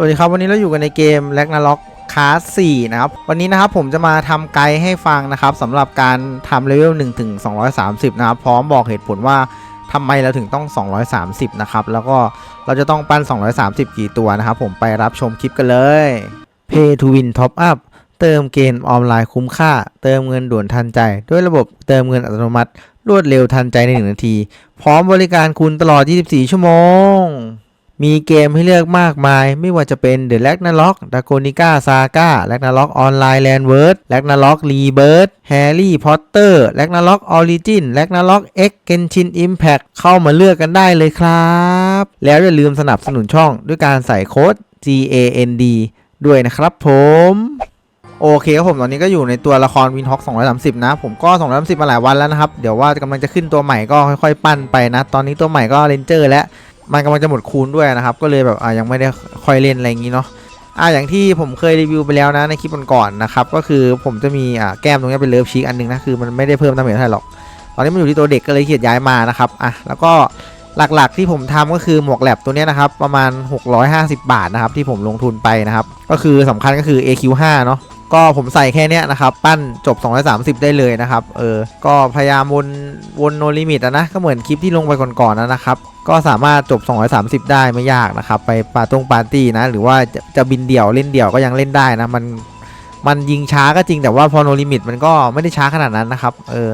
สวัสดีครับวันนี้เราอยู่กันในเกม r a g n a r o k คลาส4นะครับ วันนี้นะครับผมจะมาทำไกด์ให้ฟังนะครับสำหรับการทำเลเวล1ถึง230 นะครับ พร้อมบอกเหตุผลว่าทำไมเราถึงต้อง 230 นะครับ แล้วก็เราจะต้องปั้น 230 กี่ตัวนะครับ ผมไปรับชมคลิปกันเลย Pay to Win Top Up เติมเกมออนไลน์คุ้มค่า เติมเงินด่วนทันใจ ด้วยระบบเติมเงินอัตโนมัติ รวดเร็วทันใจใน 1 นาที พร้อมบริการคุณตลอด 24 ชั่วโมง มีเกมให้เลือกมากมาย ไม่ว่าจะเป็น The Ragnarok Dragonica Saga Ragnarok Online Landward Ragnarok Rebirth Harry Potter Ragnarok Origin Ragnarok X Genshin Impact เข้ามาเลือกกันได้เลยครับ แล้วอย่าลืมสนับสนุนช่องด้วยการใส่โค้ด GAND ด้วยนะครับผมโอเคครับผมตอนนี้ก็อยู่ในตัวละครวินฮอก230 นะ ผมก็ 230 มาหลายวันแล้วนะครับ เดี๋ยวว่ากำลังจะขึ้นตัวใหม่ก็ค่อยๆ ปั้นไปนะ ตอนนี้ตัวใหม่ก็เรนเจอร์และ มันกำลังจะหมดคูณด้วยนะครับ ก็เลยแบบอะยังไม่ได้ค่อยเล่นอะไรอย่างนี้เนาะอะอย่างที่ผมเคยรีวิวไปแล้วนะในคลิปก่อนๆนะครับ ก็คือผมจะมีอะแก้มตรงนี้เป็นเลิฟชีกอันหนึงนะคือมันไม่ได้เพิ่มดาเมจเท่าไหร่หรอก ตอนนี้มันอยู่ที่ตัวเด็กก็เลยเขียนย้ายมานะครับอะแล้วก็หลักๆที่ผมทำก็คือหมวกแลบตัวเนี้ยนะครับประมาณ 650 บาทนะครับที่ผมลงทุนไปนะครับ ก็คือสำคัญก็คือ AQ5 เนาะก็ผมใส่แค่เนี้ยนะครับ ปั้นจบ 230 ได้เลยนะครับ เออ ก็พยายามวนวนโนลิมิตนะ ก็เหมือนคลิปที่ลงไปก่อนๆนนะครับ ก็สามารถจบ 230 ได้ไม่ยากนะครับ ไปปาตรงปาร์ตี้นะ หรือว่าจะจะบินเดี่ยวเล่นเดี่ยวก็ยังเล่นได้นะ มันมันยิงช้าก็จริงแต่ว่าพอโนลิมิตมันก็ไม่ได้ช้าขนาดนั้นนะครับ เออ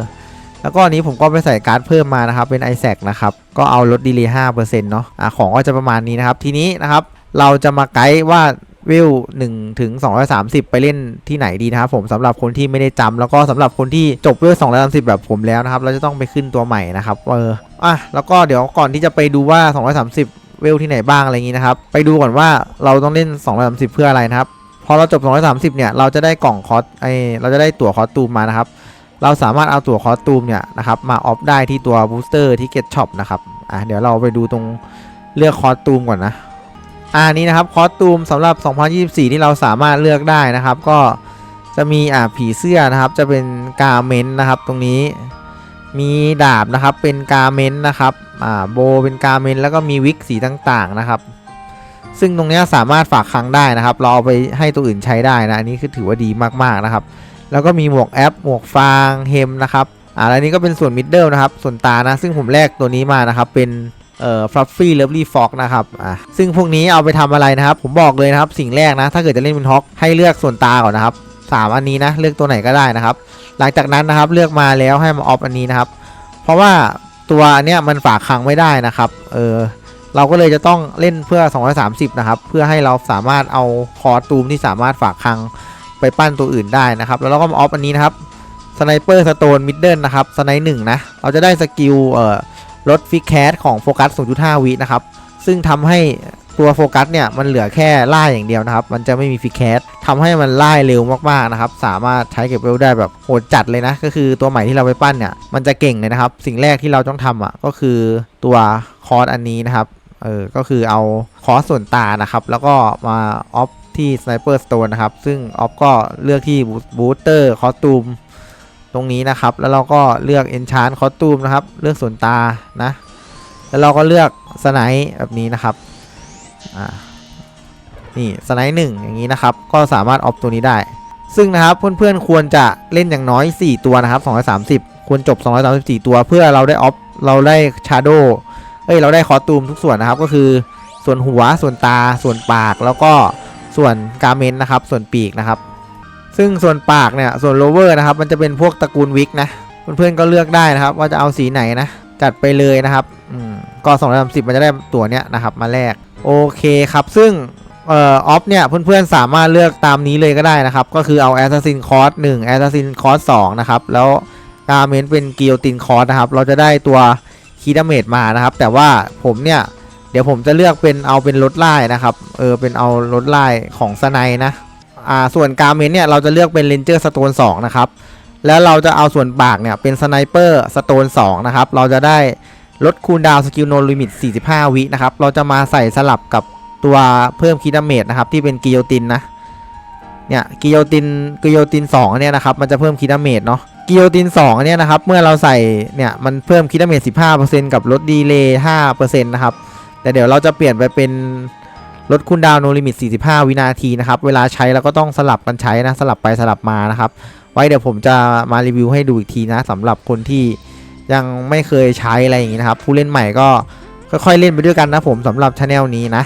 แล้วก็อันนี้ผมก็ไปใส่การ์ดเพิ่มมานะครับ เป็น i อแซนะครับ ก็เอาลดดีเลย์5%เนาะอะของก็จะประมาณนี้นะครับ ทีนี้นะครับ เราจะมาไกด์ว่า วิว1ถึง230 ไปเล่นที่ไหนดีนะครับผมสำหรับคนที่ไม่ได้จำแล้วก็สำหรับคนที่จบวิว230 แบบผมแล้วนะครับ เราจะต้องไปขึ้นตัวใหม่นะครับเอออะแล้วก็เดี๋ยวก่อนที่จะไปดูว่า 230 เวลที่ไหนบ้างอะไรอย่างนี้นะครับ ไปดูก่อนว่าเราต้องเล่น 230 เพื่ออะไรนะครับพอเราจบ 230 เนี่ย เราจะได้กล่องคอสไอเราจะได้ตั๋วคอสตูมมานะครับ เราสามารถเอาตั๋วคอสตูมเนี่ยนะครับมาออฟได้ที่ตัวบูสเตอร์ที่เก็ตช็อปนะครับ อะเดี๋ยวเราไปดูตรงเลือกคอสตูมก่อนนะ อ่านี้นะครับคอสตูมสำหรับ 2024 ที่เราสามารถเลือกได้นะครับ ก็จะมีอ่าผีเสื้อนะครับ จะเป็นกาเมนต์นะครับ ตรงนี้มีดาบนะครับเป็นกาเมนต์นะครับอ่าโบเป็นกาเมนต์แล้วก็มีวิกสีต่างๆนะครับ ซึ่งตรงนี้สามารถฝากคลังได้นะครับ เราเอาไปให้ตัวอื่นใช้ได้นะอันนี้คือถือว่าดีมากๆนะครับ แล้วก็มีหมวกแอปหมวกฟางเฮมนะครับอ่าแล้วนี้ก็เป็นส่วนมิดเดิลนะครับ ส่วนตานะ ซึ่งผมแลกตัวนี้มานะครับเป็น เอ่อฟลัฟฟี่เลิฟลี่ฟ็อกนะครับอะซึ่งพวกนี้เอาไปทำอะไรนะครับ ผมบอกเลยนะครับ สิ่งแรกนะ ถ้าเกิดจะเล่นเป็นฮอกให้เลือกส่วนตาก่อนนะครับสามอันนี้นะเลือกตัวไหนก็ได้นะครับ หลังจากนั้นนะครับเลือกมาแล้วให้มาออฟอันนี้นะครับ เพราะว่าตัวเนี้ยมันฝากคังไม่ได้นะครับเออเราก็เลยจะต้องเล่นเพื่อ 230 นะครับ เพื่อให้เราสามารถเอาคอตูมที่สามารถฝากคังไปปั้นตัวอื่นได้นะครับ แล้วเราก็มาออฟอันนี้นะครับสไนเปอร์สโตนมิดเดิลนะครับสไนหนึ่งนะ เราจะได้สกิลเอ่อ ลดฟิกแคสของโฟกัส 0.5 วินะครับ ซึ่งทำให้ตัวโฟกัสเนี่ยมันเหลือแค่ล่าอย่างเดียวนะครับ มันจะไม่มีฟิกแคสทำให้มันล่าเร็วมากๆนะครับ สามารถใช้เก็บเวลได้แบบโหดจัดเลยนะ ก็คือตัวใหม่ที่เราไปปั้นเนี่ย มันจะเก่งเลยนะครับ สิ่งแรกที่เราต้องทำอะก็คือตัวคอร์สอันนี้นะครับ เออ ก็คือเอาคอร์สส่วนตานะครับ แล้วก็มาออฟที่ Sniper Stone นะครับ ซึ่งออฟก็เลือกที่บูสเตอร์คอสตูม ตรงนี้นะครับ แล้วเราก็เลือก Enchant คอสตูมนะครับ เลือกส่วนตานะ แล้วเราก็เลือกสไนป์แบบนี้นะครับอ่านี่สไนป์หนึ่งอย่างนี้นะครับ ก็สามารถออฟตัวนี้ได้ ซึ่งนะครับเพื่อนๆควรจะเล่นอย่างน้อย 4 ตัวนะครับ230 ควรจบ 234 ตัวเพื่อเราได้ออฟเราได้ชาโดเอ้ยเราได้คอสตูมทุกส่วนนะครับก็คือส่วนหัวส่วนตาส่วนปากแล้วก็ส่วนกาเมนต์นะครับ ส่วนปีกนะครับ ซึ่งส่วนปากเนี่ยส่วนโลเวอร์นะครับมันจะเป็นพวกตระกูลวิกนะเพื่อนๆก็เลือกได้นะครับ ว่าจะเอาสีไหนนะจัดไปเลยนะครับอืมก็2 3 0มันจะได้ตัวเนี้ยนะครับมาแลกโอเคครับซึ่งเอ่อออฟเนี่ยเพื่อนๆสามารถเลือกตามนี้เลยก็ได้นะครับ ก็คือเอา Assassin c o r s 1 Assassin c o r s 2นะครับแล้วกาเมนเป็น g u i l l o t i n e c o r s นะครับ เราจะได้ตัวคีดาเมจมานะครับ แต่ว่าผมเนี่ย เดี๋ยวผมจะเลือกเป็นเอาเป็นรถไล่นะครับ เออ เป็นเอารถไล่ของสไนนะ อ่าส่วนการเมนเนี่ยเราจะเลือกเป็นเลนเจอร์สโตน2นะครับแล้วเราจะเอาส่วนปากเนี่ยเป็นสไนเปอร์สโตน2นะครับเราจะได้ลดคูลดาวสกิลโนลิมิต 45 วินะครับเราจะมาใส่สลับกับตัวเพิ่มคีดาเมจนะครับที่เป็นกิโยตินนะเนี่ยกิโยตินกิโยติน2เนี่ยนะครับมันจะเพิ่มคีดาเมจเนาะกิโยติน2เนี่ยนะครับเมื่อเราใส่เนี่ยมันเพิ่มคีดาเมจ15%กับลดดีเลย์5%นะครับแต่เดี๋ยวเราจะเปลี่ยนไปเป็น ลดคูลดาวน์โนลิมิต 45 วินาทีนะครับ เวลาใช้เราก็ต้องสลับกันใช้นะ สลับไปสลับมานะครับ ไว้เดี๋ยวผมจะมารีวิวให้ดูอีกทีนะสำหรับคนที่ยังไม่เคยใช้อะไรอย่างนี้นะครับ ผู้เล่นใหม่ก็ค่อยๆเล่นไปด้วยกันนะผมสำหรับช anel นี้นะ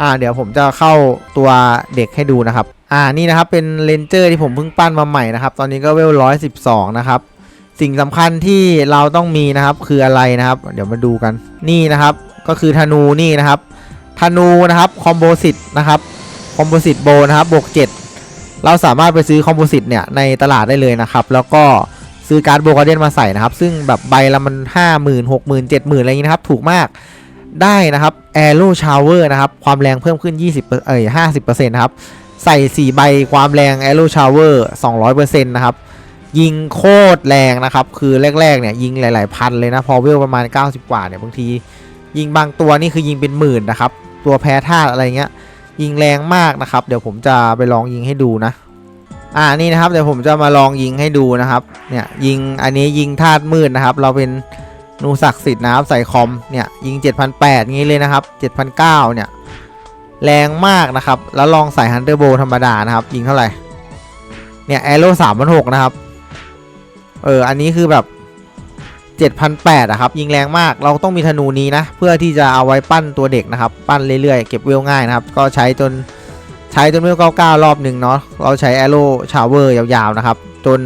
อ่า เดี๋ยวผมจะเข้าตัวเด็กให้ดูนะครับ อ่า นี่นะครับเป็นเลนเจอร์ที่ผมเพิ่งปั้นมาใหม่นะครับ ตอนนี้ก็เวลร้อยสิบสองนะครับ สิ่งสำคัญที่เราต้องมีนะครับคืออะไรนะครับ เดี๋ยวมาดูกัน นี่นะครับ ก็คือธนูนี่นะครับ ธนูนะครับคอมโบสิตนะครับคอมโบสิตโบนะครับบวก7เราสามารถไปซื้อคอมโบสิตเนี่ยในตลาดได้เลยนะครับ แล้วก็ซื้อการ์ดโบกาเดียนมาใส่นะครับ ซึ่งแบบใบละมัน 5 0 0 0 0 6 0 0 0 0 7 0 0 0 0 อะไรอย่างนี้นะครับ ถูกมากได้นะครับ Arrow Shower นะครับ ความแรงเพิ่มขึ้น 20เอ้ย50%นะครับ ใส่ 4 ใบความแรง Arrow Shower 200%นะครับ ยิงโคตรแรงนะครับ คือแรกๆเนี่ยยิงหลาย ๆ พันเลยนะ พอเวลประมาณ 90 กว่าเนี่ยบางที ยิงบางตัวนี่คือยิงเป็นหมื่นนะครับ ตัวแพ้ธาตุอะไรเงี้ยยิงแรงมากนะครับ เดี๋ยวผมจะไปลองยิงให้ดูนะอ่านี่นะครับเดี๋ยวผมจะมาลองยิงให้ดูนะครับเนี่ยยิงอันนี้ยิงธาตุมืดนะครับ เราเป็นนูศักดิ์สิทธิ์นะครับใส่คอมเนี่ยยิง 7,800งี้เลยนะครับ7,900เนี่ยแรงมากนะครับ แล้วลองใส่ฮันเตอร์โบธรรมดานะครับ ยิงเท่าไหร่เนี่ยแอโร่3,600นะครับ เออ อันนี้คือแบบ 7,800อะครับยิงแรงมากเราต้องมีธนูนี้นะ เพื่อที่จะเอาไว้ปั้นตัวเด็กนะครับ ปั้นเรื่อยๆ เก็บเวลง่ายนะครับ ก็ใช้จนใช้จนเวล99 รอบหนึ่งเนาะเราใช้แอโร่ชาวเวอร์ยาวๆนะครับ จน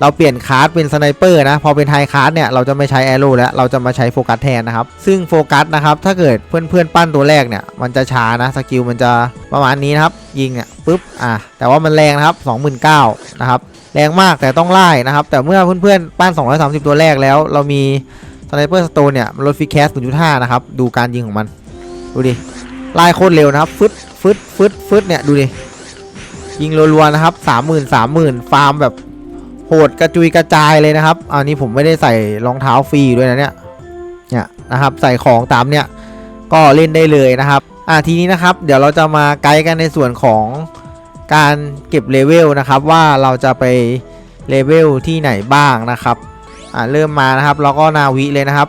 เราเปลี่ยนคาร์ดเป็นสไนเปอร์นะ พอเป็นไฮคาร์ดเนี่ย เราจะไม่ใช้แอโร่แล้ว เราจะมาใช้โฟกัสแทนนะครับ ซึ่งโฟกัสนะครับ ถ้าเกิดเพื่อนๆ ปั้นตัวแรกเนี่ย มันจะช้านะ สกิลมันจะประมาณนี้นะครับ ยิงอะปุ๊บ อะแต่ว่ามันแรงนะครับ 29,000นะครับ แรงมากแต่ต้องไล่นะครับ แต่เมื่อเพื่อนๆ ปั้น 230 ตัวแรกแล้ว เรามีสไนเปอร์สโตนเนี่ยลดฟิแคส0.5 นะครับ ดูการยิงของมัน ดูดิไล่โคตรเร็วนะครับ ฟึดฟึดฟึดฟึดเนี่ย ดูดิ ยิงรัวๆ นะครับ 30,000 30,000 ฟาร์มแบบโหดกระจุยกระจายเลยนะครับ อันนี้ผมไม่ได้ใส่รองเท้าฟรีด้วยนะเนี่ย เนี่ยนะครับใส่ของตามเนี่ยก็เล่นได้เลยนะครับ อ่าทีนี้นะครับ เดี๋ยวเราจะมาไกด์กันในส่วนของ การเก็บเลเวลนะครับว่าเราจะไปเลเวลที่ไหนบ้างนะครับอ่าเริ่มมานะครับแล้วก็นาวิเลยนะครับ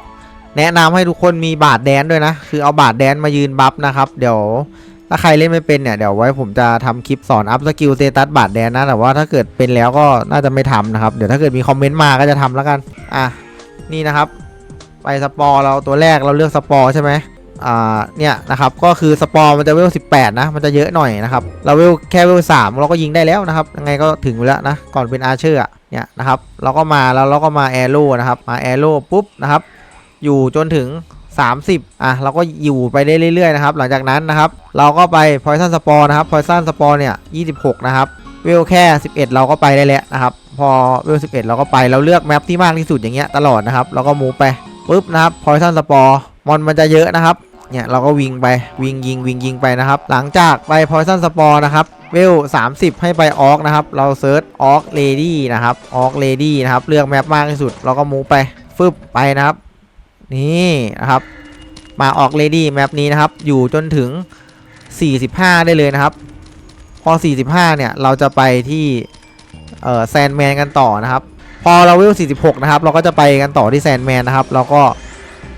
แนะนำให้ทุกคนมีบาดแดนด้วยนะ คือเอาบาดแดนมายืนบัฟนะครับ เดี๋ยวถ้าใครเล่นไม่เป็นเนี่ยเดี๋ยวไว้ผมจะทำคลิปสอนอัพสกิลเซตัสบาดแดนนะแต่ว่าถ้าเกิดเป็นแล้วก็น่าจะไม่ทำนะครับ เดี๋ยวถ้าเกิดมีคอมเมนต์มาก็จะทำแล้วกันอะนี่นะครับ ไปสปอร์เราตัวแรกเราเลือกสปอร์ใช่ไหม อ่าเนี่ยนะครับก็คือสปอร์มันจะเวล18 นะ มันจะเยอะหน่อยนะครับเราเวลแค่เวล3เราก็ยิงได้แล้วนะครับยังไงก็ถึงแล้วนะก่อนเป็นอาเชอร์เนี่ยนะครับเราก็มาแล้วเราก็มาแอโร่นะครับมาแอโร่ปุ๊บนะครับอยู่จนถึง 30 อะ เราก็อยู่ไปได้เรื่อยๆนะครับ หลังจากนั้นนะครับ เราก็ไป Poison Spore นะครับ Poison Spore เนี่ย26 นะครับ เวลแค่ 11 เราก็ไปได้แล้วนะครับ พอเวล 11 เราก็ไป เราเลือกแมปที่มากที่สุดอย่างเงี้ยตลอดนะครับ เราก็มูไปปุ๊บนะครับ Poison Spore มอนมันจะเยอะนะครับ เนี่ยเราก็วิ่งไปวิ่งยิงวิ่งยิงไปนะครับ หลังจากไป Poison Spore นะครับเวล 30 ให้ไปออกนะครับ เราเซิร์ชออกเลดี้นะครับออกเลดี้นะครับเลือกแมปมากที่สุด เราก็มูไปฟึบไปนะครับ นี่นะครับ มาออกเลดี้แมปนี้นะครับ อยู่จนถึง 45 ได้เลยนะครับ พอ 45 เนี่ย เราจะไปที่เอ่อแซนแมนกันต่อนะครับ พอเราเวล 46 นะครับ เราก็จะไปกันต่อที่แซนแมนนะครับ เราก็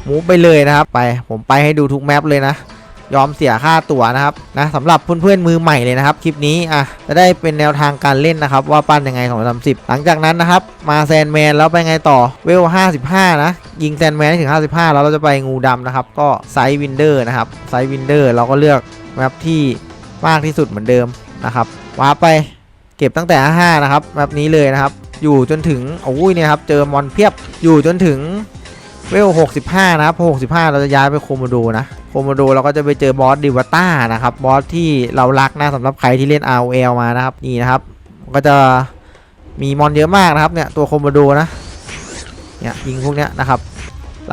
มูฟไปเลยนะครับไปผมไปให้ดูทุกแมปเลยนะยอมเสียค่าตั๋วนะครับนะสำหรับเพื่อนๆมือใหม่เลยนะครับคลิปนี้อะจะได้เป็นแนวทางการเล่นนะครับ ว่าปั้นยังไงของสามสิบหลังจากนั้นนะครับ มาแซนแมนแล้วไปไงต่อเวล55นะ ยิงแซนแมนให้ถึง55แล้วเราจะไปงูดำนะครับ ก็ไซส์วินเดอร์นะครับไซส์วินเดอร์เราก็เลือกแมปที่มากที่สุดเหมือนเดิมนะครับว้าร์ไปเก็บตั้งแต่5นะครับแมปนี้เลยนะครับ อยู่จนถึงโอ้ยเนี่ยครับเจอมอนเพียบอยู่จนถึง เวล65 นะครับพอ65 เราจะย้ายไปโคโมโดนะ โคโมโดเราก็จะไปเจอบอสดิวต้านะครับ บอสที่เรารักนะสำหรับใครที่เล่น ROL มานะครับ นี่นะครับ ก็จะมีมอนเยอะมากนะครับเนี่ยตัวโคโมโดนะ เนี่ยยิงพวกเนี้ยนะครับ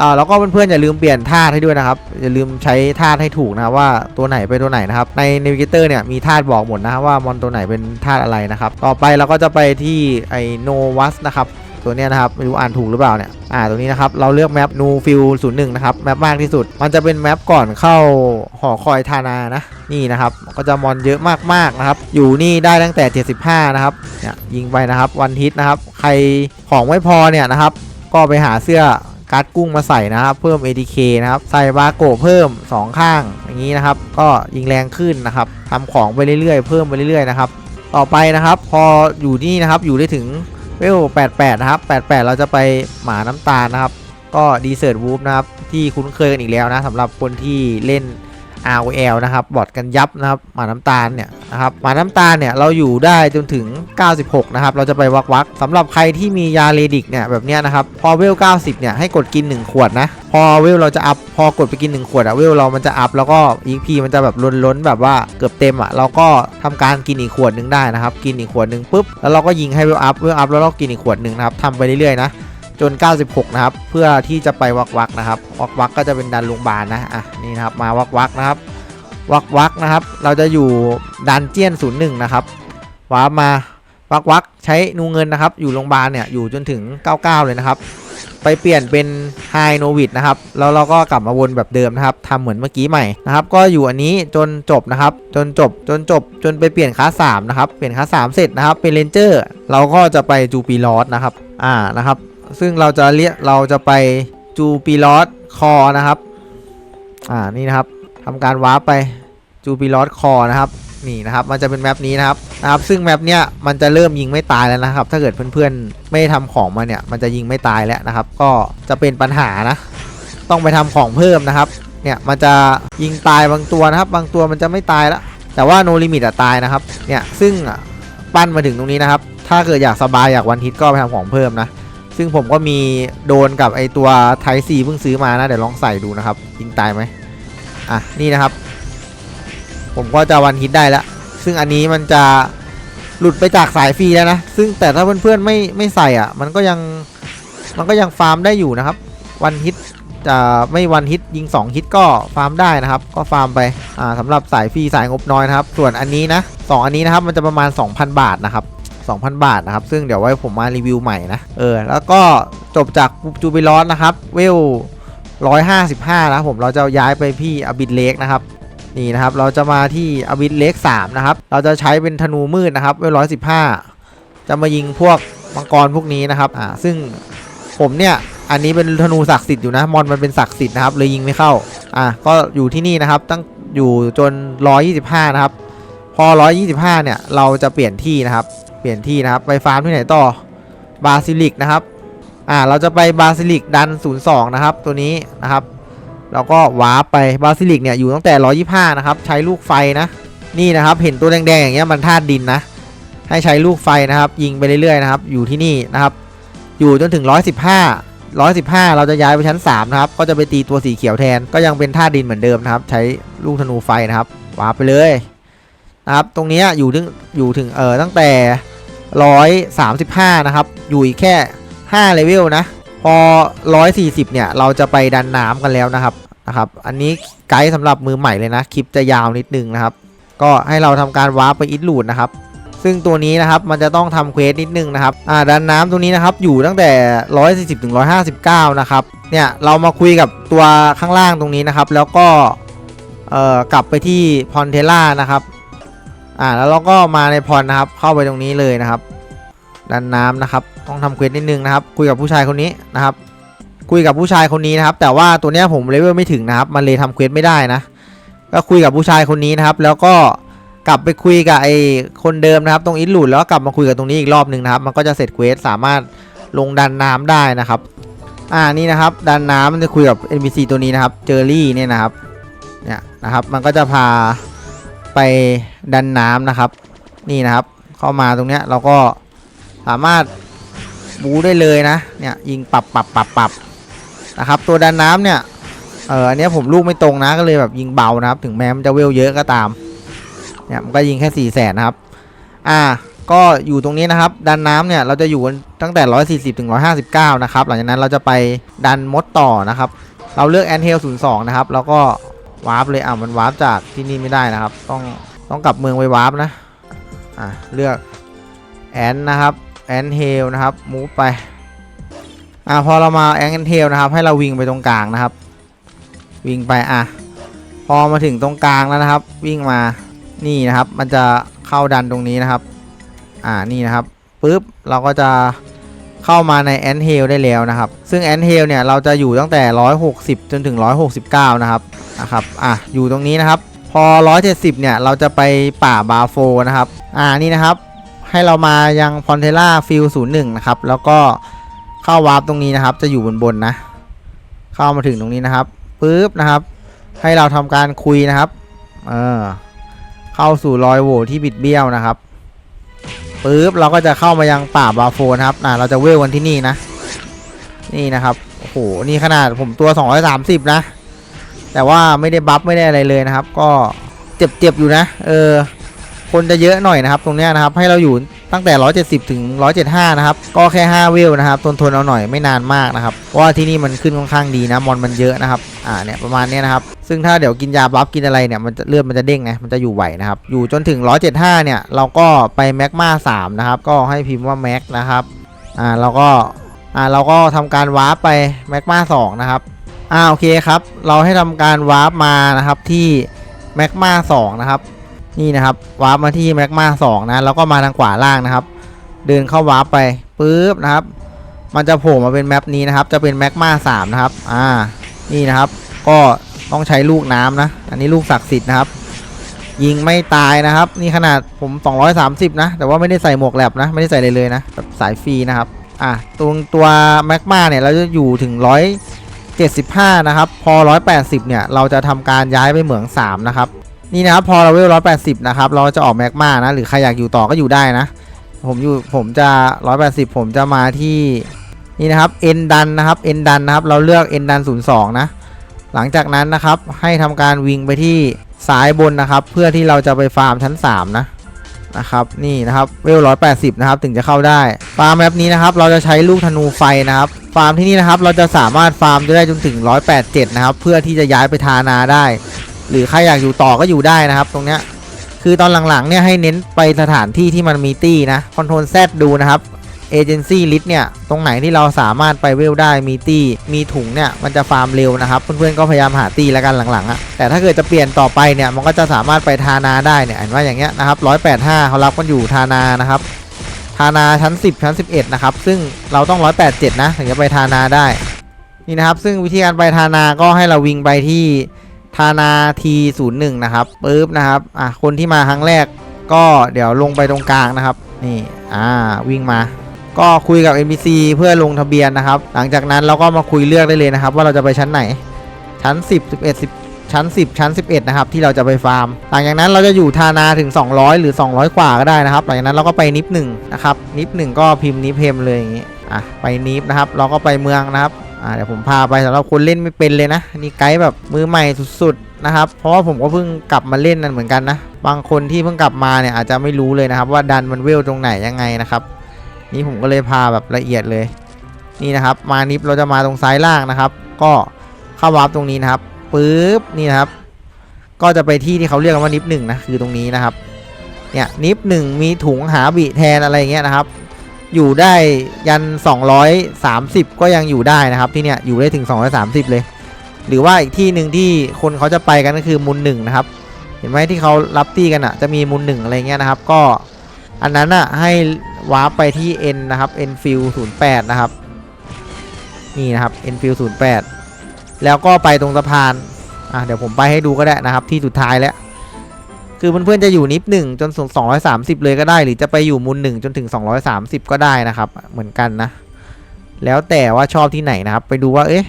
อ่าแล้วก็เพื่อนๆอย่าลืมเปลี่ยนธาตุให้ด้วยนะครับ อย่าลืมใช้ธาตุให้ถูกนะว่าตัวไหนเป็นตัวไหนนะครับ ใน Navigator เนี่ยมีธาตุบอกหมดนะว่ามอนตัวไหนเป็นธาตุอะไรนะครับ ต่อไปเราก็จะไปที่ไอโนวัสนะครับ ตัวเนี้ยนะครับไม่รู้อ่านถูกหรือเปล่าเนี่ยอ่าตัวนี้นะครับเราเลือกแมปนูฟิลศูนย์หนึ่งนะครับแมปมากที่สุด มันจะเป็นแมปก่อนเข้าหอคอยทานานะนี่นะครับก็จะมอนเยอะมากๆนะครับอยู่นี่ได้ตั้งแต่ 75 นะครับเนี่ยยิงไปนะครับวันฮิตนะครับใครของไม่พอเนี่ยนะครับก็ไปหาเสื้อการ์ดกุ้งมาใส่นะครับ เพิ่ม ATK นะครับ ใส่บาโกเพิ่ม 2 ข้าง อย่างนี้นะครับ ก็ยิงแรงขึ้นนะครับทำของไปเรื่อยๆ เพิ่มไปเรื่อยๆนะครับ ต่อไปนะครับ พออยู่นี่นะครับ อยู่ได้ถึง เวล88 นะครับ 88 เราจะไปหมาน้ำตาลนะครับ ก็ดีเซิร์ตวูฟนะครับ ที่คุ้นเคยกันอีกแล้วนะสำหรับคนที่เล่น ROL นะครับ บอดกันยับนะครับ หมาน้ำตาลเนี่ย นะครับหมาน้ำตาลเนี่ยเราอยู่ได้จนถึง 96 นะครับ เราจะไปวักวักสำหรับใครที่มียาเลดิกเนี่ยแบบเนี้ยนะครับ พอเวล 90 เนี่ยให้กดกิน 1 ขวดนะ พอเวลเราจะอัพ พอกดไปกิน 1 ขวดอะเวลเรามันจะอัพ แล้วก็ EP มันจะแบบล้นๆแบบว่าเกือบเต็มอะเราก็ทำการกินอีกขวดหนึ่งได้นะครับ กินอีกขวดหนึ่งปุ๊บ แล้วเราก็ยิงให้เวลอัพ เวลอัพแล้วเรากินอีกขวดหนึ่งนะครับทำไปเรื่อยๆนะจน 96 นะครับ เพื่อที่จะไปวักวักนะครับ วักวักก็จะเป็นดันโรงพยาบาลนะ อะ นี่นะครับ มาวักวักนะครับ วักวักนะครับ เราจะอยู่ดันเจียน01นะครับวาร์ปมาวักวักใช้นูเงินนะครับ อยู่โรงพยาบาลเนี่ยอยู่จนถึง 99 เลยนะครับ ไปเปลี่ยนเป็นไฮโนวิดนะครับ แล้วเราก็กลับมาวนแบบเดิมนะครับทำเหมือนเมื่อกี้ใหม่นะครับ ก็อยู่อันนี้จนจบนะครับ จนจบจนจบ จนไปเปลี่ยนคลาส3นะครับ เปลี่ยนคลาส3เสร็จนะครับ เป็นเรนเจอร์ เราก็จะไปจูปีลอสนะครับ อ่านะครับ ซึ่งเราจะเรียกเราจะไปจูปีลอสคอนะครับ อ่านี่นะครับ ทำการวาร์ปไปจูปีลอสคอนะครับนี่นะครับมันจะเป็นแมปนี้นะครับนะครับ ซึ่งแมปเนี้ยมันจะเริ่มยิงไม่ตายแล้วนะครับ ถ้าเกิดเพื่อนๆไม่ทำของมาเนี่ยมันจะยิงไม่ตายแล้วนะครับ ก็จะเป็นปัญหานะ ต้องไปทำของเพิ่มนะครับ เนี่ยมันจะยิงตายบางตัวนะครับ บางตัวมันจะไม่ตายแล้วแต่ว่าโนลิมิตอะตายนะครับเนี่ยซึ่งปั้นมาถึงตรงนี้นะครับ ถ้าเกิดอยากสบายอยากวันฮิตก็ไปทำของเพิ่มนะซึ่งผมก็มีโดนกับไอตัวไทซีเพิ่งซื้อมานะเดี๋ยวลองใส่ดูนะครับยิงตายไหม อะนี่นะครับ ผมก็จะวันฮิตได้แล้ว ซึ่งอันนี้มันจะหลุดไปจากสายฟรีแล้วนะ ซึ่งแต่ถ้าเพื่อนๆไม่ไม่ใส่อะ มันก็ยังมันก็ยังฟาร์มได้อยู่นะครับ วันฮิตจะไม่วันฮิตยิง 2 ฮิตก็ฟาร์มได้นะครับ ก็ฟาร์มไปอ่าสำหรับสายฟรีสายงบน้อยนะครับ ส่วนอันนี้นะสองอันนี้นะครับมันจะประมาณ 2,000 บาทนะครับ 2,000 บาทนะครับ ซึ่งเดี๋ยวไว้ผมมารีวิวใหม่นะเออแล้วก็จบจากจูบิลอสนะครับเวล 155 นะครับผมเราจะย้ายไปพี่อบิดเล็กนะครับนี่นะครับเราจะมาที่อบิดเล็ก3นะครับเราจะใช้เป็นธนูมืดนะครับเวล115จะมายิงพวกมังกรพวกนี้นะครับอ่าซึ่งผมเนี่ยอันนี้เป็นธนูศักดิ์สิทธิ์อยู่นะมอนมันเป็นศักดิ์สิทธิ์นะครับเลยยิงไม่เข้าอ่าก็อยู่ที่นี่นะครับตั้งอยู่จน 125 นะครับ พอ 125 เนี่ยเราจะเปลี่ยนที่นะครับ เปลี่ยนที่นะครับ ไปฟาร์มที่ไหนต่อบาซิลิกนะครับ อ่าเราจะไปบาซิลิกดัน 02 นะครับ ตัวนี้นะครับแล้วก็วาร์ปไปบาซิลิกเนี่ยอยู่ตั้งแต่ 125 นะครับ ใช้ลูกไฟนะ นี่นะครับ เห็นตัวแดงๆอย่างเงี้ยมันธาตุดินนะ ให้ใช้ลูกไฟนะครับ ยิงไปเรื่อยๆนะครับ อยู่ที่นี่นะครับ อยู่จนถึง 115 115 เราจะย้ายไปชั้น 3 นะครับ ก็จะไปตีตัวสีเขียวแทน ก็ยังเป็นธาตุดินเหมือนเดิมนะครับ ใช้ลูกธนูไฟนะครับ วาร์ปไปเลยนะครับ ตรงเนี้ยอยู่ถึงอยู่ถึงเออตั้งแต่ 135 นะครับ อยู่อีกแค่ 5เลเวลนะ พอ 140 เนี่ย เราจะไปดันน้ำกันแล้วนะครับนะครับ อันนี้ไกด์สำหรับมือใหม่เลยนะ คลิปจะยาวนิดนึงนะครับ ก็ให้เราทำการวาร์ปไปอิทลูดนะครับ ซึ่งตัวนี้นะครับมันจะต้องทำเควสนิดนึงนะครับอ่าดันน้ำตรงนี้นะครับอยู่ตั้งแต่ 140ถึง159 นะครับเนี่ยเรามาคุยกับตัวข้างล่างตรงนี้นะครับ แล้วก็เอ่อกลับไปที่พอนเทล่านะครับอ่าแล้วเราก็มาในพรนะครับเข้าไปตรงนี้เลยนะครับ ดันน้ำนะครับ ต้องทำเควสนิดนึงนะครับ คุยกับผู้ชายคนนี้นะครับ คุยกับผู้ชายคนนี้นะครับ แต่ว่าตัวเนี้ยผมเลเวลไม่ถึงนะครับ มันเลยทำเควสไม่ได้นะ ก็คุยกับผู้ชายคนนี้นะครับ แล้วก็กลับไปคุยกับไอ้คนเดิมนะครับตรงอินหลูดแล้วก็กลับมาคุยกับตรงนี้อีกรอบหนึ่งนะครับ มันก็จะเสร็จเควสสามารถลงดันน้ำได้นะครับ อ่านี่นะครับ ดันน้ำมันจะคุยกับ NPC ตัวนี้นะครับเจอรี่เนี่ยนะครับเนี่ยนะครับมันก็จะพาไปดันน้ำนะครับ นี่นะครับ เข้ามาตรงเนี้ยเราก็ สามารถบูได้เลยนะเนี่ยยิงปรับปรับปรับปรับนะครับตัวดันน้ำเนี่ยเอออันนี้ผมลูกไม่ตรงนะก็เลยแบบยิงเบานะครับ ถึงแม้มันจะเวลเยอะก็ตามเนี่ยมันก็ยิงแค่4ี่แสนนะครับ อ่าก็อยู่ตรงนี้นะครับ ดันน้ำเนี่ยเราจะอยู่ตั้งแต่ 140ถึง159 นะครับ หลังจากนั้นเราจะไปดันมดต่อนะครับ เราเลือกแอนเทล02 นะครับ แล้วก็วาร์ปเลยอะมันวาร์ปจากที่นี่ไม่ได้นะครับ ต้องต้องกลับเมืองไปวาร์ปนะอะเลือกแอนนะครับ แอนเทลนะครับมูฟไปอ่าพอเรามาแอนเทลนะครับ ให้เราวิ่งไปตรงกลางนะครับ วิ่งไปอะพอมาถึงตรงกลางแล้วนะครับ วิ่งมานี่นะครับ มันจะเข้าดันตรงนี้นะครับ อ่านี่นะครับปุ๊บเราก็จะเข้ามาในแอนเฮลได้แล้วนะครับ ซึ่งแอนเฮลเนี่ยเราจะอยู่ตั้งแต่ 160 จนถึง 169 นะครับนะครับอะอยู่ตรงนี้นะครับ พอ 170 เนี่ยเราจะไปป่าบาโฟนะครับ อ่านี่นะครับ ให้เรามายังพอนเทล่าฟิลศูนย์หนึ่งนะครับ แล้วก็เข้าวาร์ปตรงนี้นะครับ จะอยู่บนบนนะ เข้ามาถึงตรงนี้นะครับปุ๊บนะครับ ให้เราทำการคุยนะครับ เออเข้าสู่รอยโหว่ที่บิดเบี้ยวนะครับปุ๊บเราก็จะเข้ามายังป่าบาโฟนะครับอ่าเราจะเวลวันที่นี่นะ นี่นะครับโอ้โหนี่ขนาดผมตัว 230 นะ แต่ว่าไม่ได้บัฟไม่ได้อะไรเลยนะครับ ก็เจ็บๆอยู่นะ เออ คนจะเยอะหน่อยนะครับ ตรงเนี้ยนะครับให้เราอยู่ตั้งแต่ 170 ถึง 175 นะครับ ก็แค่ 5 เวลนะครับ ทนทนๆเอาหน่อยไม่นานมากนะครับ เพราะว่าที่นี่มันขึ้นค่อนข้างดีนะ มอนมันเยอะนะครับ อ่า เนี่ยประมาณเนี้ยนะครับ ซึ่งถ้าเดี๋ยวกินยาบัฟกินอะไรเนี่ย มันจะเลือดมันจะเด้งไงมันจะอยู่ไหวนะครับ อยู่จนถึง 175 เนี่ย เราก็ไปแม็กมา3นะครับ ก็ให้พิมพ์ว่าแม็กนะครับ อ่า เราก็ อ่า เราก็ทำการวาร์ปไปแม็กมา2นะครับ อ่า โอเคครับ เราให้ทำการวาร์ปมานะครับที่แม็กมา2นะครับ นี่นะครับวาร์ปมาที่แมกมา2นะแล้วก็มาทางขวาล่างนะครับ เดินเข้าวาร์ปไปปุ๊บนะครับ มันจะโผล่มาเป็นแมปนี้นะครับ จะเป็นแมกมา3นะครับอ่านี่นะครับ ก็ต้องใช้ลูกน้ำนะ อันนี้ลูกศักดิ์สิทธิ์นะครับ ยิงไม่ตายนะครับ นี่ขนาดผม 230 นะ แต่ว่าไม่ได้ใส่หมวกแลบนะ ไม่ได้ใส่เลยเลยนะแบบสายฟรีนะครับอะตรงตัวแมกมาเนี่ยเราจะอยู่ถึง 175 นะครับ พอ 180 เนี่ย เราจะทำการย้ายไปเหมือง 3 นะครับ นี่นะครับพอเราเวล180นะครับเราจะออกแม็กมานะหรือใครอยากอยู่ต่อก็อยู่ได้นะ ผมอยู่ผมจะ180ผมจะมาที่นี่นะครับเอ็นดันนะครับเอ็นดันนะครับเราเลือกเอ็นดัน02นย์สองนะหลังจากนั้นนะครับให้ทำการวิ่งไปที่ซ้ายบนนะครับ เพื่อที่เราจะไปฟาร์มชั้น3นะนะครับนี่นะครับเวล180นะครับถึงจะเข้าได้ฟาร์มแบบนี้นะครับ เราจะใช้ลูกธนูไฟนะครับ ฟาร์มที่นี่นะครับ เราจะสามารถฟาร์มได้จนถึง187นะครับ เพื่อที่จะย้ายไปทานาได้ หรือใครอยากอยู่ต่อก็อยู่ได้นะครับ ตรงเนี้ยคือตอนหลังๆเนี่ยให้เน้นไปสถานที่ที่มันมีตี้นะคอนโทรลแซดดูนะครับเอเจนซี่ลิสเนี่ย ตรงไหนที่เราสามารถไปเวลได้มีตี้ มีถุงเนี่ย มันจะฟาร์มเร็วนะครับ เพื่อนๆก็พยายามหาตี้แล้วกันหลังๆอะ่ะแต่ถ้าเกิดจะเปลี่ยนต่อไปเนี่ย มันก็จะสามารถไปทานาได้เนี่ยเห็นว่าอย่างเงี้ยนะครับ185เขารับกันอยู่ทานานะครับ ทานาชั้น 10 ชั้น 11 นะครับ ซึ่งเราต้อง 187 นะ ถึงจะไปทานาได้ นี่นะครับ ซึ่งวิธีการไปทานาก็ให้เราวิ่งไปที่ ทานา T01 นะครับปุ๊บนะครับอะคนที่มาครั้งแรกก็เดี๋ยวลงไปตรงกลางนะครับ นี่อ่าวิ่งมา ก็คุยกับ NPC เพื่อลงทะเบียนนะครับ หลังจากนั้นเราก็มาคุยเลือกได้เลยนะครับ ว่าเราจะไปชั้นไหน ชั้น 10 11 10ชั้น 10 ชั้น 11 นะครับ ที่เราจะไปฟาร์ม หลังจากนั้นเราจะอยู่ทานาถึง 200 หรือ 200 กว่าก็ได้นะครับ หลังจากนั้นเราก็ไปนิฟหนึ่งนะครับนิฟหนึ่งก็พิมพ์นิฟเพมเลยอย่างงี้อะไปนิฟนะครับ เราก็ไปเมืองนะครับ อ่าเดี๋ยวผมพาไปสำหรับคนเล่นไม่เป็นเลยนะนี่ไกด์แบบมือใหม่สุดๆนะครับเพราะว่าผมก็เพิ่งกลับมาเล่นนั่นเหมือนกันนะบางคนที่เพิ่งกลับมาเนี่ยอาจจะไม่รู้เลยนะครับ ว่าดันมันเวลตรงไหนยังไงนะครับนี่ผมก็เลยพาแบบละเอียดเลยนี่นะครับ มานิฟเราจะมาตรงซ้ายล่างนะครับ ก็เข้าวาร์ปตรงนี้นะครับปุ๊บนี่นะครับ ก็จะไปที่ที่เขาเรียกว่านิฟหนึ่งนะคือตรงนี้นะครับเนี่ยนิฟหนึ่งมีถุงหาบิแทนอะไรเงี้ยนะครับ อยู่ได้ยัน 230 ก็ยังอยู่ได้นะครับที่เนี่ยอยู่ได้ถึง 230 เลย หรือว่าอีกที่หนึ่งที่คนเขาจะไปกันก็คือมูลหนึ่งนะครับ เห็นไหมที่เขารับตีกันอะ่ะจะมีมูลหนึ่งอะไรเงี้ยนะครับ ก็อันนั้นอะให้วาร์ปไปที่ N นะครับ N f i e l 08 นะครับ นี่นะครับ N f i e l 08 แล้วก็ไปตรงสะพานอะเดี๋ยวผมไปให้ดูก็ได้นะครับที่สุดท้ายแล้ว คือเพื่อนๆจะอยู่นิฟหนึ่งจนถึง230เลยก็ได้ หรือจะไปอยู่มูลหนึ่งจนถึง230ก็ได้นะครับ เหมือนกันนะ แล้วแต่ว่าชอบที่ไหนนะครับ ไปดูว่า เอ๊ะ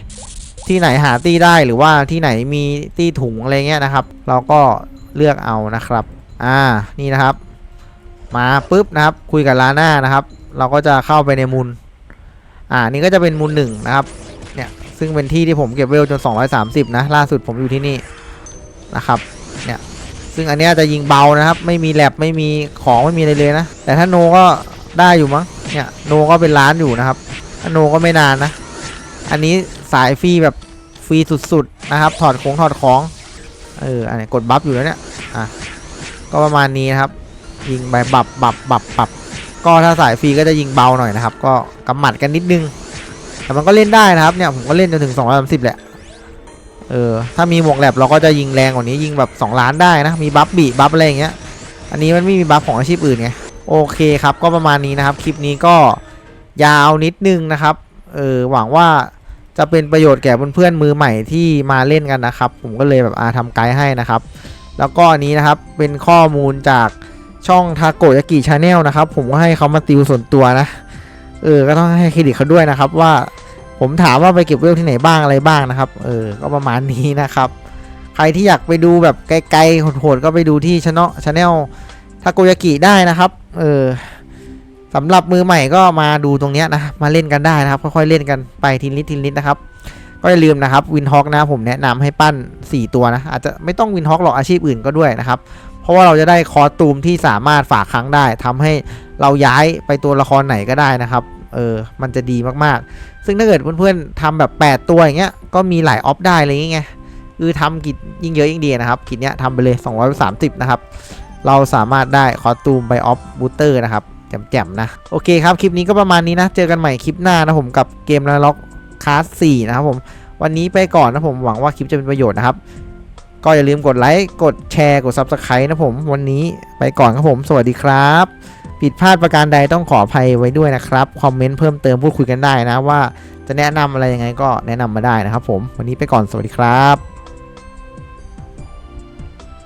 ที่ไหนหาตี้ได้หรือว่าที่ไหนมีตี้ถุงอะไรเงี้ยนะครับ เราก็เลือกเอานะครับ อ่า นี่นะครับ มาปุ๊บนะครับ คุยกับลาน่านะครับ เราก็จะเข้าไปในมูล อ่า นี่ก็จะเป็นมูลหนึ่งนะครับ เนี่ย ซึ่งเป็นที่ที่ผมเก็บเวลจน 230 นะ ล่าสุดผมอยู่ที่นี่นะครับ เนี่ย ซึ่งอันเนี้ยจะยิงเบานะครับ ไม่มีแลบไม่มีของไม่มีอะไรเลยนะ แต่ถ้าโนก็ได้อยู่มั้ง เนี่ยโนก็เป็นล้านอยู่นะครับถ้าโนก็ไม่นานนะ อันนี้สายฟรีแบบฟรีสุดๆนะครับ ถอดของถอดของ เออ อันนี้กดบัฟอยู่แล้วเนี่ย อะ ก็ประมาณนี้นะครับ ยิงไปบับบับบับบับ ก็ถ้าสายฟรีก็จะยิงเบาหน่อยนะครับ ก็กำหมัดกันนิดนึง แต่มันก็เล่นได้นะครับ เนี่ยผมก็เล่นจนถึง230แหละ เออ ถ้ามีหมวกแลบเราก็จะยิงแรงกว่านี้ยิงแบบ 2 ล้านได้นะ มีบัฟบีบัฟอะไรอย่างเงี้ย อันนี้มันไม่มีบัฟของอาชีพอื่นไง โอเคครับ ก็ประมาณนี้นะครับ คลิปนี้ก็ยาวนิดนึงนะครับ เออ หวังว่าจะเป็นประโยชน์แก่เพื่อนๆมือใหม่ที่มาเล่นกันนะครับ ผมก็เลยแบบอาทำไกด์ให้นะครับ แล้วก็อันนี้นะครับ เป็นข้อมูลจากช่องทาโกยากิชาแนลนะครับ ผมก็ให้เขามาติวส่วนตัวนะ เออ ก็ต้องให้เครดิตเขาด้วยนะครับว่า ผมถามว่าไปเก็บเวลที่ไหนบ้างอะไรบ้างนะครับ เออ ก็ประมาณนี้นะครับ ใครที่อยากไปดูแบบไกลๆโหดๆก็ไปดูที่ช anel ช anel ทาโกยากิได้นะครับ เออสำหรับมือใหม่ก็มาดูตรงเนี้ยนะ มาเล่นกันได้นะครับ ค่อยๆเล่นกันไปทีนิดทีนิดนะครับ ก็อย่าลืมนะครับวินฮอกนะผมแนะนำให้ปั้น 4 ตัวนะ อาจจะไม่ต้องวินฮอกหรอกอาชีพอื่นก็ด้วยนะครับ เพราะว่าเราจะได้คอตูมที่สามารถฝากครั้งได้ทำให้เราย้ายไปตัวละครไหนก็ได้นะครับ เออมันจะดีมากๆ ซึ่งถ้าเกิดเพื่อนๆทำแบบ 8 ตัวอย่างเงี้ยก็มีหลายออฟได้อะไรเงี้ยคือทำกิจยิ่งเยอะยิ่งดีนะครับกิจเนี้ยทำไปเลย 230 นะครับ เราสามารถได้คอตูมไปออฟบูเตอร์นะครับแจ่มๆนะ โอเคครับ คลิปนี้ก็ประมาณนี้นะ เจอกันใหม่คลิปหน้านะผมกับเกมนาล็อกคลาส4นะครับผม วันนี้ไปก่อนนะผมหวังว่าคลิปจะเป็นประโยชน์นะครับ ก็อย่าลืมกดไลค์ กดแชร์ กด Subscribe นะผม วันนี้ไปก่อนครับผม สวัสดีครับ ผิดพลาดประการใดต้องขออภัยไว้ด้วยนะครับคอมเมนต์เพิ่มเติมพูดคุยกันได้นะว่าจะแนะนำอะไรยังไงก็แนะนำมาได้นะครับผม วันนี้ไปก่อนสวัสดีครับ